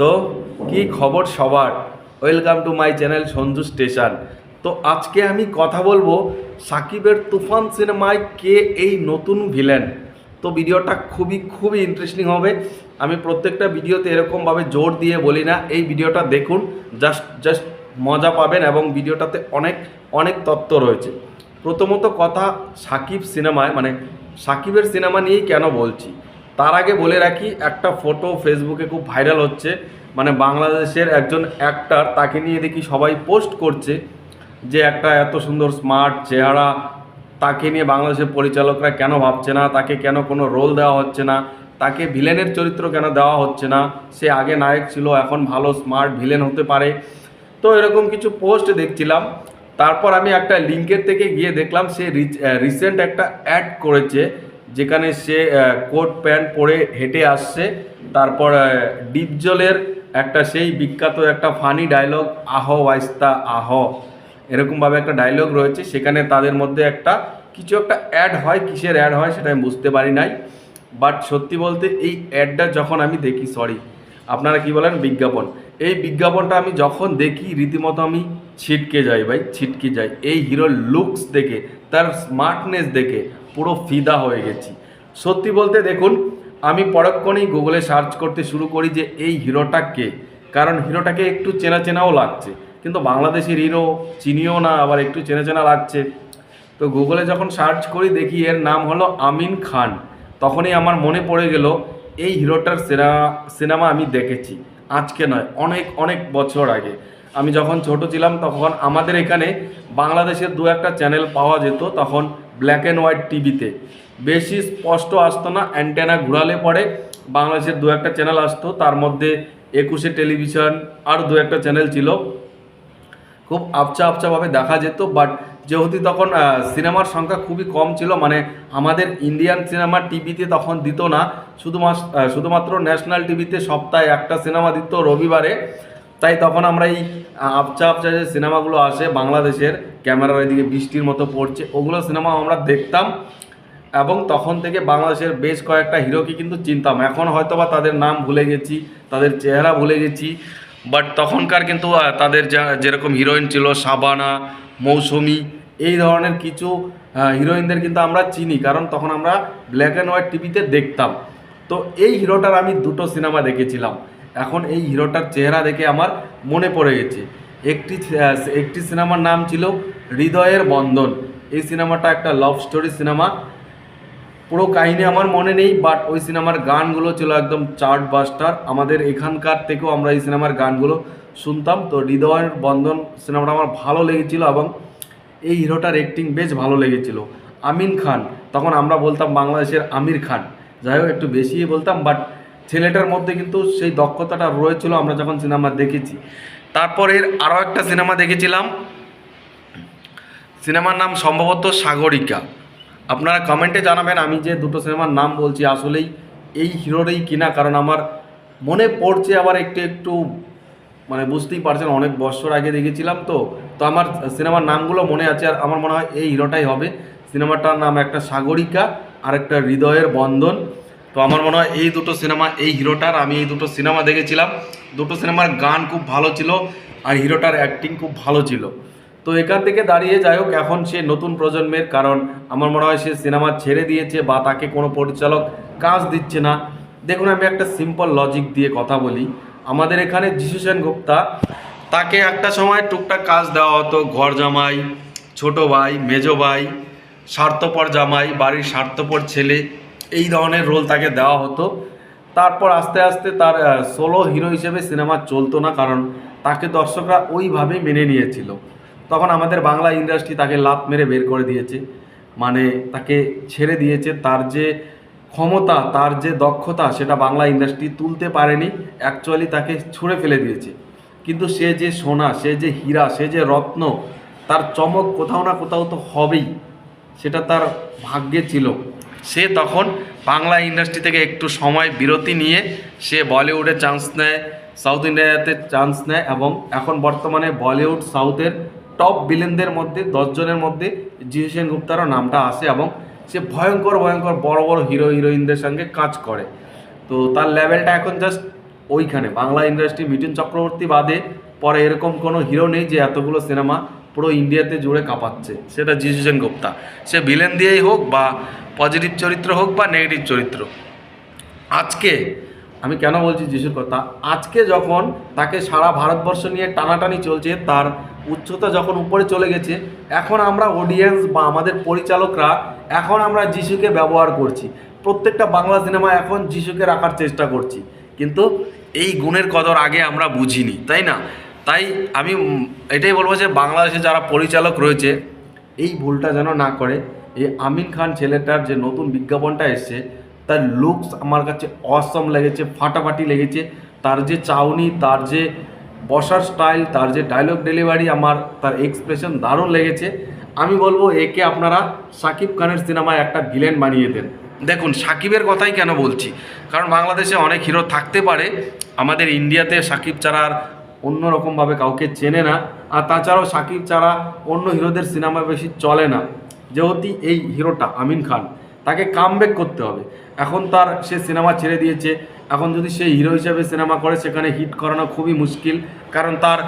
তো কি খবর সবার? Welcome to my channel Sanju station তো আজকে আমি কথা বলব সাকিবের তুফান সিনেমায় কে এই নতুন ভিলেন তো ভিডিওটা খুবই খুবই ইন্টারেস্টিং হবে। আমি প্রত্যেকটা ভিডিওতে এরকমভাবে জোর দিয়ে বলি না, এই ভিডিওটা দেখুন জাস্ট জাস্ট মজা পাবেন এবং ভিডিওটাতে অনেক অনেক তত্ত্ব রয়েছে। প্রথমত কথা সাকিব সিনেমায় মানে সাকিবের সিনেমা নিয়েই কেন বলছি? তার আগে বলে রাখি, একটা ফটো ফেসবুকে খুব ভাইরাল হচ্ছে। মানে বাংলাদেশের একজন অ্যাক্টার তাকে নিয়ে দেখি সবাই পোস্ট করছে যে একটা এত সুন্দর স্মার্ট চেহারা, তাকে নিয়ে বাংলাদেশের পরিচালকরা কেন ভাবছে না, তাকে কেন কোনো রোল দেওয়া হচ্ছে না, তাকে ভিলেনের চরিত্র কেন দেওয়া হচ্ছে না, সে আগে নায়ক ছিল, এখন ভালো স্মার্ট ভিলেন হতে পারে। তো এরকম কিছু পোস্ট দেখছিলাম। তারপর আমি একটা লিঙ্কের থেকে গিয়ে দেখলাম, সে রিসেন্ট একটা অ্যাড করেছে। যেখানে সে কোট প্যান্ট পরে হেঁটে আসছে, তারপর ডিপ জলের একটা সেই বিখ্যাত একটা ফানি ডায়লগ আহ, ওয়াইস্তা, আহ। এরকমভাবে একটা ডায়লগ রয়েছে, সেখানে তাদের মধ্যে একটা, কিছু একটা অ্যাড হয়, কিসের অ্যাড হয় সেটা আমি বুঝতে পারি নাই। বাট সত্যি বলতে এই অ্যাডটা যখন আমি দেখি সরি আপনারা কি বলেন? বিজ্ঞাপন। এই বিজ্ঞাপনটা আমি যখন দেখি, রীতিমতো আমি ছিটকে যাই ভাই, ছিটকে যাই। এই হিরোর লুকস দেখে, তার স্মার্টনেস দেখে পুরো ফিদা হয়ে গেছি। সত্যি বলতে দেখুন, আমি পরক্ষণেই গুগলে সার্চ করতে শুরু করি যে এই হিরোটা কে। কারণ হিরোটাকে একটু চেনা চেনাও লাগছে। কিন্তু বাংলাদেশের হিরো, চিনিও না, আবার একটু চেনা চেনা লাগছে। তো গুগলে যখন সার্চ করি দেখি এর নাম হলো আমিন খান। তখনই আমার মনে পড়ে গেল, এই হিরোটার সিনেমা সিনেমা আমি দেখেছি। আজকে নয়, অনেক অনেক বছর আগে। আমি যখন ছোট ছিলাম তখন আমাদের এখানে বাংলাদেশের দু একটা চ্যানেল পাওয়া যেত। তখন ব্ল্যাক অ্যান্ড হোয়াইট টিভিতে বেশি স্পষ্ট আসতো না অ্যান্টেনা ঘুরালে পরে বাংলাদেশের দু একটা চ্যানেল আসতো, তার মধ্যে একুশে টেলিভিশন আর দু একটা চ্যানেল ছিল। খুব আবচা আবচাভাবে দেখা যেত বাট যেহেতু তখন সিনেমার সংখ্যা খুবই কম ছিল মানে আমাদের ইন্ডিয়ান সিনেমা টিভিতে তখন দিত না শুধুমাত্র শুধুমাত্র ন্যাশনাল টিভিতে সপ্তাহে একটা সিনেমা দিত রবিবারে। তাই তখন আমরা এই আবচা আবচা যে সিনেমাগুলো আসে বাংলাদেশের, ক্যামেরার এদিকে বৃষ্টির মতো পড়ছে, ওগুলো সিনেমা আমরা দেখতাম। এবং তখন থেকে বাংলাদেশের বেশ কয়েকটা হিরোকে কিন্তু চিনতাম। এখন হয়তো বা তাদের নাম ভুলে গেছি, তাদের চেহারা ভুলে গেছি বাট তখনকার কিন্তু তাদের যা- যেরকম হিরোইন ছিল সাবানা, মৌসুমি, এই ধরনের কিছু হিরোইনদের কিন্তু আমরা চিনি, কারণ তখন আমরা ব্ল্যাক অ্যান্ড হোয়াইট টিভিতে দেখতাম। তো এই হিরোটার আমি দুটো সিনেমা দেখেছিলাম। এখন এই হিরোটার চেহারা দেখে আমার মনে পড়ে গেছে। একটি একটি সিনেমার নাম ছিল হৃদয়ের বন্ধন। এই সিনেমাটা একটা লাভ স্টোরি সিনেমা। পুরো কাহিনী আমার মনে নেই বাট ওই সিনেমার গানগুলো ছিল একদম চার্ট বাস্টার আমাদের এখানকার থেকেও আমরা এই সিনেমার গানগুলো শুনতাম। তো হৃদয়ের বন্ধন সিনেমাটা আমার ভালো লেগেছিল এবং এই হিরোটার অ্যাক্টিং বেশ ভালো লেগেছিল। আমিন খান, তখন আমরা বলতাম বাংলাদেশের আমির খান। যাই হোক, একটু বেশিই বলতাম বাট ছেলেটার মধ্যে কিন্তু সেই দক্ষতাটা রয়েছিল, আমরা যখন সিনেমা দেখেছি। তারপর এর আরও একটা সিনেমা দেখেছিলাম। সিনেমার নাম সম্ভবত সাগরিকা। আপনারা কমেন্টে জানাবেন, আমি যে দুটো সিনেমার নাম বলছি, আসলেই এই হিরোরই কিনা, কারণ আমার মনে পড়ছে আবার একটু একটু মানে বুঝতেই পারছেন, অনেক বছর আগে দেখেছিলাম তো। তো আমার সিনেমার নামগুলো মনে আছে, আর আমার মনে হয় এই হিরোটাই হবে। সিনেমাটার নাম একটা সাগরিকা আর একটা হৃদয়ের বন্ধন। তো আমার মনে হয় এই দুটো সিনেমা, এই হিরোটার আমি এই দুটো সিনেমা দেখেছিলাম। দুটো সিনেমার গান খুব ভালো ছিল আর হিরোটার অ্যাক্টিং খুব ভালো ছিল। তো এখান থেকে দাঁড়িয়ে যাই হোক, এখন সে নতুন প্রজন্মের, কারণ আমার মনে হয় সে সিনেমা ছেড়ে দিয়েছে বা তাকে কোনো পরিচালক কাজ দিচ্ছে না। দেখুন, আমি একটা সিম্পল লজিক দিয়ে কথা বলি। আমাদের এখানে যিশু সেন গুপ্তা, তাকে একটা সময় টুকটাক কাজ দেওয়া হতো। ঘর জামাই, ছোট ভাই, মেজো ভাই, স্বার্থপর জামাই, বাড়ির স্বার্থপর ছেলে। এই ধরনের রোল তাকে দেওয়া হতো। তারপর আস্তে আস্তে তার সোলো হিরো হিসেবে সিনেমা চলতো না, কারণ তাকে দর্শকরা ওইভাবেই মেনে নিয়েছিল। তখন আমাদের বাংলা ইন্ডাস্ট্রি তাকে লাত মেরে বের করে দিয়েছে। মানে তাকে ছেড়ে দিয়েছে। তার যে ক্ষমতা, তার যে দক্ষতা, সেটা বাংলা ইন্ডাস্ট্রি তুলতে পারেনি। অ্যাকচুয়ালি তাকে ছুঁড়ে ফেলে দিয়েছে। কিন্তু সে যে সোনা, সে যে হীরা, সে যে রত্ন, তার চমক কোথাও না কোথাও তো হবেই। সেটা তার ভাগ্যে ছিল। সে তখন বাংলা ইন্ডাস্ট্রি থেকে একটু সময়, বিরতি নিয়ে সে বলিউডে চান্স নেয় সাউথ ইন্ডিয়াতে চান্স নেয় এবং এখন বর্তমানে বলিউড সাউথের টপ ভিলেনদের মধ্যে দশজনের মধ্যে জিহু সেন গুপ্তারও নামটা আসে এবং সে ভয়ঙ্কর ভয়ঙ্কর বড় বড় হিরো হিরোইনদের সঙ্গে কাজ করে। তো তার লেভেলটা এখন জাস্ট ওইখানে। বাংলা ইন্ডাস্ট্রি মিঠুন চক্রবর্তী বাদে পরে এরকম কোনো হিরো নেই যে এতগুলো সিনেমা পুরো ইন্ডিয়াতে জুড়ে কাঁপাচ্ছে। সেটা জিজু সেনগুপ্তা সে ভিলেন দিয়েই হোক বা পজিটিভ চরিত্র হোক বা নেগেটিভ চরিত্র। আজকে আমি কেন বলছি যিশুর কথা? আজকে যখন তাকে সারা ভারতবর্ষ নিয়ে টানাটানি চলছে, তার উচ্চতা যখন উপরে চলে গেছে, এখন আমরা অডিয়েন্স বা আমাদের পরিচালকরা এখন আমরা যিশুকে ব্যবহার করছি। প্রত্যেকটা বাংলা সিনেমা এখন যিশুকে রাখার চেষ্টা করছি। কিন্তু এই গুণের কদর আগে আমরা বুঝিনি, তাই না? তাই আমি এটাই বলব যে বাংলাদেশে যারা পরিচালক রয়েছে, এই ভুলটা যেন না করে, এই আমিন খান ছেলেটার যে নতুন বিজ্ঞাপনটা এসছে, তার লুকস আমার কাছে অসম লেগেছে, ফাটাফাটি লেগেছে, তার যে চাউনি, তার যে বসার স্টাইল তার যে ডায়লগ ডেলিভারি আমার, তার এক্সপ্রেশন দারুণ লেগেছে। আমি বলব, একে আপনারা সাকিব খানের সিনেমায় একটা ভিলেন বানিয়ে দেন। দেখুন, সাকিবের কথাই কেন বলছি? কারণ বাংলাদেশে অনেক হিরো থাকতে পারে, আমাদের ইন্ডিয়াতে সাকিব ছাড়া আর অন্যরকমভাবে কাউকে চেনে না, আর তাছাড়াও সাকিব ছাড়া অন্য হিরোদের সিনেমা বেশি চলে না। যেহেতু এই হিরোটা আমিন খান, তাকে কামব্যাক করতে হবে। এখন তার সে সিনেমা ছেড়ে দিয়েছে। এখন যদি সে হিরো হিসেবে সিনেমা করে, সেখানে হিট করানো খুবই মুশকিল। কারণ তার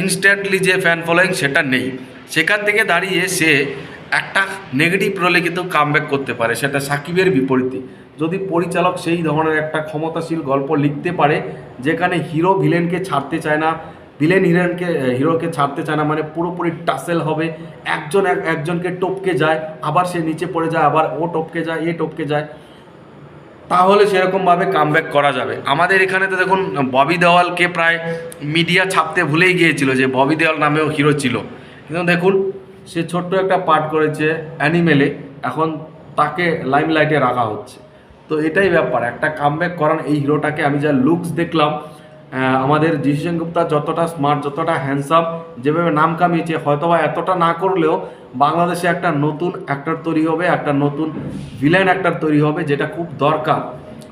ইনস্ট্যান্টলি যে ফ্যান ফলোয়িং সেটা নেই। সেখান থেকে দাঁড়িয়ে সে একটা নেগেটিভ রোলে কিন্তু কামব্যাক করতে পারে, সেটা সাকিবের বিপরীতে। যদি পরিচালক সেই ধরনের একটা ক্ষমতাশীল গল্প লিখতে পারে, যেখানে হিরো ভিলেনকে ছাড়তে চায় না, ভিলেন হিরোইনকে হিরোকে ছাড়তে চায় না মানে পুরোপুরি টাসেল হবে, একজন এক- একজনকে টপকে যায়, আবার সে নিচে পড়ে যায়, আবার ও টপকে যায়, এ টপকে যায়, তাহলে সেরকমভাবে কামব্যাক করা যাবে। আমাদের এখানে তো দেখুন, ববি দেওয়ালকে প্রায় মিডিয়া ছাপতে ভুলেই গিয়েছিল যে ববি দেওয়াল নামেও হিরো ছিল। কিন্তু দেখুন, সে ছোট্ট একটা পার্ট করেছে অ্যানিমেলে, এখন তাকে লাইমলাইটে রাখা হচ্ছে। তো এটাই ব্যাপার, একটা কামব্যাক করান এই হিরোটাকে আমি যা লুকস দেখলাম আমাদের যিশু সেনগুপ্তা যতটা স্মার্ট যতটা হ্যান্ডসাম যেভাবে নাম কামিয়েছে, হয়তোবা এতটা না করলেও বাংলাদেশে একটা নতুন অ্যাক্টর তৈরি হবে, একটা নতুন ভিলেন অ্যাক্টর তৈরি হবে, যেটা খুব দরকার।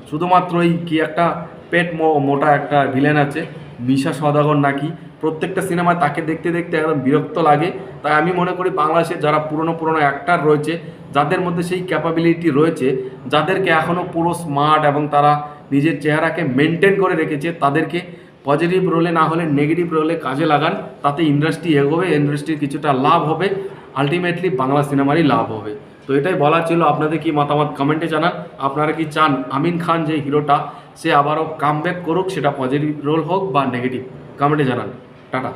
শুধুমাত্র এই কি একটা পেট মোটা একটা ভিলেন আছে, মিশা সদাগর নাকি প্রত্যেকটা সিনেমায় তাকে দেখতে দেখতে একদম বিরক্ত লাগে। তাই আমি মনে করি বাংলাদেশে যারা পুরনো পুরনো অ্যাক্টার রয়েছে, যাদের মধ্যে সেই ক্যাপাবিলিটি রয়েছে, যাদেরকে এখনও পুরো স্মার্ট এবং তারা নিজের চেহারাকে মেনটেন করে রেখেছে, তাদেরকে পজিটিভ রোলে না হলে নেগেটিভ রোলে কাজে লাগান, তাতে ইন্ডাস্ট্রি এগোবে ইন্ডাস্ট্রির কিছুটা লাভ হবে আলটিমেটলি বাংলা সিনেমারই লাভ হবে। তো এটাই বলার ছিল, আপনাদের কি মতামত কমেন্টে জানান। আপনারা কি চান আমিন খান যে হিরোটা সে আবারও কামব্যাক করুক, সেটা পজিটিভ রোল হোক বা নেগেটিভ কমেন্টে জানান। 单反